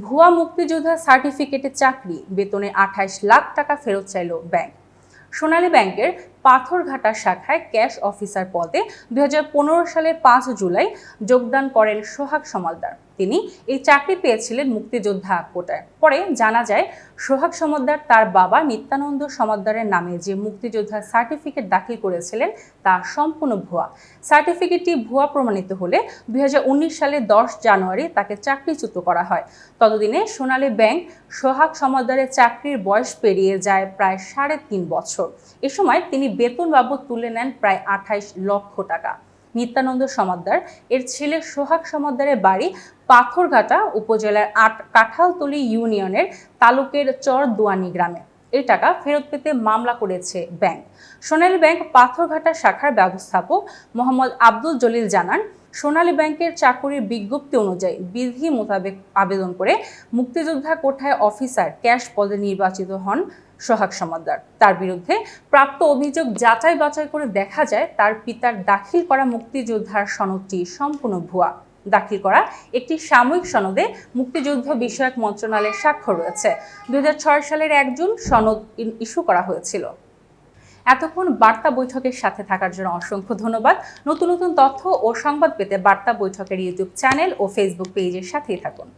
ভুয়া মুক্তিযোদ্ধা সার্টিফিকেটের চাকরি বেতনে আঠাইশ লাখ টাকা ফেরত চাইল ব্যাংক সোনালী ব্যাংকের পাথরঘাটা শাখায় ক্যাশ অফিসার পদে দুই সালের পাঁচ জুলাই যোগদান করেন সোহাগ সমালদার। তিনি এই চাকরি পেয়েছিলেন মুক্তিযোদ্ধা কোটায়। পরে জানা যায়, সোহাগ সমাদ্দার তার বাবা নিত্যানন্দ সমাদ্দারের নামে যে মুক্তিযোদ্ধা সার্টিফিকেট দাখিল করেছিলেন তা সম্পূর্ণ ভুয়া। সার্টিফিকেটটি ভুয়া প্রমাণিত হলে দুই হাজার উনিশ সালে দশ জানুয়ারি তাকে চাকরিচ্যুত করা হয়। ততদিনে সোনালী ব্যাংক সোহাগ সমাদ্দারের চাকরির বয়স পেরিয়ে যায় প্রায় সাড়ে তিন বছর। এ সময় তিনি বেতন বাবদ তুলে নেন প্রায় আঠাইশ লক্ষ টাকা। নিত্যানন্দ সমাদ্দার, এর ছেলে সোহাগ সমাদ্দারের বাড়ি পাথরঘাটা উপজেলার আট কাঁঠালতলি ইউনিয়নের তালুকের চর দুয়ানি গ্রামে। এই টাকা ফেরত পেতে মামলা করেছে ব্যাংক। সোনালী ব্যাংক পাথরঘাটা শাখার ব্যবস্থাপক মোহাম্মদ আব্দুল জলিল জানান, সোনালী ব্যাংকের চাকুরির বিজ্ঞপ্তি অনুযায়ী বিধি মোতাবেক আবেদন করে মুক্তিযোদ্ধা কোঠায় অফিসার ক্যাশ পদে নির্বাচিত হন সোহাগ সমাদ্দার। তার বিরুদ্ধে প্রাপ্ত অভিযোগ যাচাই বাছাই করে দেখা যায়, তার পিতার দাখিল করা মুক্তিযোদ্ধার সনদটি সম্পূর্ণ ভুয়া। দাখিল করা একটি সাময়িক সনদে মুক্তিযুদ্ধ বিষয়ক মন্ত্রণালয়ের স্বাক্ষর রয়েছে। দুই হাজার ছয় সালের এক জুন সনদ ইস্যু করা হয়েছিল। এতক্ষণ বার্তা বৈঠকের সাথে থাকার জন্য অসংখ্য ধন্যবাদ। নতুন নতুন তথ্য ও সংবাদ পেতে বার্তা বৈঠকের ইউটিউব চ্যানেল ও ফেসবুক পেজের সাথেই থাকুন।